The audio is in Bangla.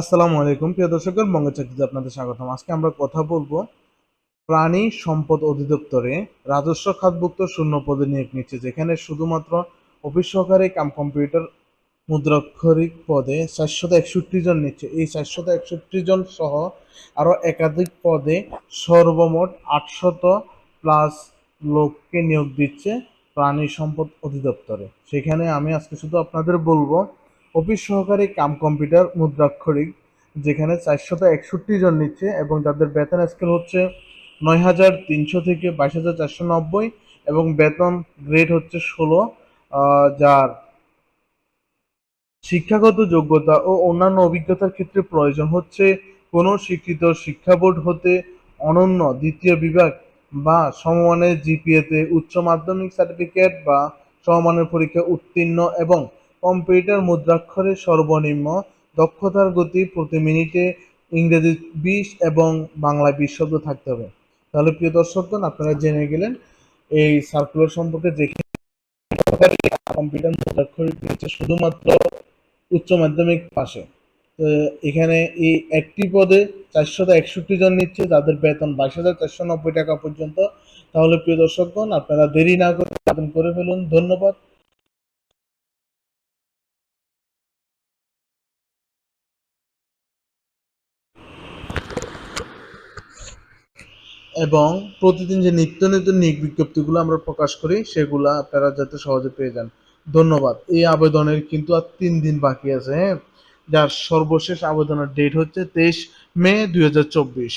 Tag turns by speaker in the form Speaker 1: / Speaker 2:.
Speaker 1: আসসালামু আলাইকুম। প্রিয় দর্শকগণ বঙ্গ চাকরিতে আপনাদের স্বাগতম। আজকে আমরা কথা বলব প্রাণী সম্পদ অধিদপ্তরে রাজস্ব খাতভুক্ত শূন্য পদে নিয়োগ নিচ্ছে, যেখানে শুধুমাত্র অফিস সহকারী কাম কম্পিউটার মুদ্রাক্ষরিক পদে চারশত একষট্টি জন নিচ্ছে। এই চারশত একষট্টি জন সহ আরও একাধিক পদে সর্বমোট আটশত প্লাস লোককে নিয়োগ দিচ্ছে প্রাণী সম্পদ অধিদপ্তরে। সেখানে আমি আজকে শুধু আপনাদের বলব অফিস সহকারী কাম কম্পিউটার মুদ্রাক্ষরিক যেখানে চারশত একষট্টি জন নিচ্ছে এবং যাদের বেতন স্কেল হচ্ছে নয় হাজার তিনশো থেকে বাইশ হাজার চারশো নব্বই এবং বেতন গ্রেড হচ্ছে ষোলো যার শিক্ষাগত যোগ্যতা ও অন্যান্য অভিজ্ঞতার ক্ষেত্রে প্রয়োজন হচ্ছে কোনো স্বীকৃত শিক্ষা বোর্ড হতে অনন্য দ্বিতীয় বিভাগ বা সমমানের জিপিএতে উচ্চ মাধ্যমিক সার্টিফিকেট বা সমমানের পরীক্ষা উত্তীর্ণ এবং কম্পিউটার মুদ্রাক্ষরের সর্বনিম্ন দক্ষতার গতি প্রতি মিনিটে ইংরেজি বিশ এবং বাংলা বিশ শব্দ থাকতে হবে। তাহলে প্রিয় দর্শকগণ আপনারা জেনে গেলেন, এই সার্কুলার সম্পর্কে দেখে কম্পিউটার মুদ্রাক্ষরিক দিয়েছে শুধুমাত্র উচ্চ মাধ্যমিক পাশে। এখানে এই একটি পদে চারশত একষট্টি জন নিচ্ছে, যাদের বেতন বাইশ হাজার চারশো নব্বই টাকা পর্যন্ত। তাহলে প্রিয় দর্শকগণ আপনারা দেরি না করে আবেদন করে ফেলুন। ধন্যবাদ। এবং প্রতিদিন যে নিত্য নতুন বিজ্ঞপ্তিগুলো আমরা প্রকাশ করি, সেগুলো আপনারা যাতে সহজে পেয়ে যান। ধন্যবাদ। এই আবেদনের কিন্তু আর তিন দিন বাকি আছে হ্যাঁ? যার সর্বশেষ আবেদনের ডেট হচ্ছে তেইশ মে দুই হাজার চব্বিশ।